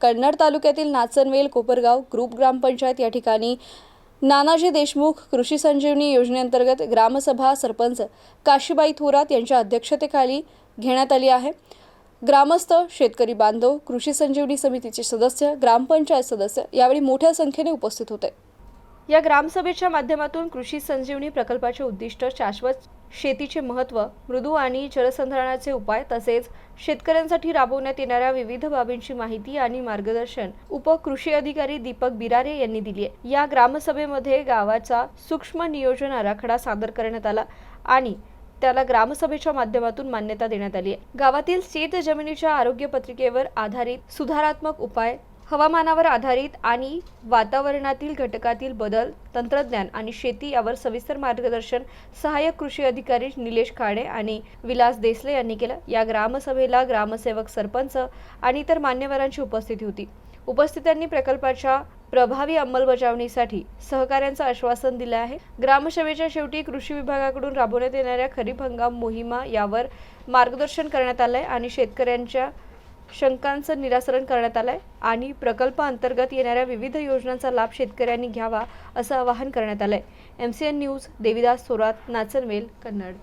कन्नड तालुक्यातील नाचनवेल कोपरगाव ग्रुप ग्रामपंचायत या ठिकाणी नानाजी देशमुख कृषी संजीवनी योजनेअंतर्गत ग्रामसभा सरपंच काशीबाई थोरात यांच्या अध्यक्षतेखाली घेण्यात आली आहे. ग्रामस्थ शेतकरी बांधव कृषी संजीवनी समितीचे सदस्य ग्रामपंचायत सदस्य यावेळी मोठ्या संख्येने उपस्थित होते. या ग्रामसभेच्या माध्यमातून कृषी संजीवनी प्रकल्पाचे उद्दिष्ट शाश्वत शेतीचे महत्त्व मृदू आणि जलसंधारणाचे उपाय तसेच शेतकऱ्यांसाठी राबवण्यात येणाऱ्या विविध बाबींची माहिती आणि मार्गदर्शन उपकृषी अधिकारी दीपक बिरारे यांनी दिली आहे. या ग्रामसभेमध्ये गावाचा सूक्ष्म नियोजन आराखडा सादर करण्यात आला आणि त्याला ग्रामसभेच्या माध्यमातून मान्यता देण्यात आली आहे. गावातील शेत जमिनीच्या आरोग्य पत्रिकेवर आधारित सुधारात्मक उपाय हवामानावर आधारित आणि वातावरणातील घटकातील बदल तंत्रज्ञान आणि शेती यावर सविस्तर मार्गदर्शन सहाय्यक कृषी अधिकारी निलेश खाडे आणि विलास देसले यांनी केलं. या ग्रामसभेला ग्रामसेवक सरपंच आणि इतर मान्यवरांची उपस्थिती होती. उपस्थितांनी प्रकल्पाच्या प्रभावी अंमलबजावणीसाठी सहकार्यांचं आश्वासन दिलं आहे. ग्रामसभेच्या शेवटी कृषी विभागाकडून राबवण्यात येणाऱ्या खरीप हंगाम मोहिमा यावर मार्गदर्शन करण्यात आलंय आणि शेतकऱ्यांच्या शंकांचं निरासरण करण्यात आलंय आणि प्रकल्पाअंतर्गत येणाऱ्या विविध योजनांचा लाभ शेतकऱ्यांनी घ्यावा असं आवाहन करण्यात आलंय. M C N news Devidas Thorat Nachanvel Kannad.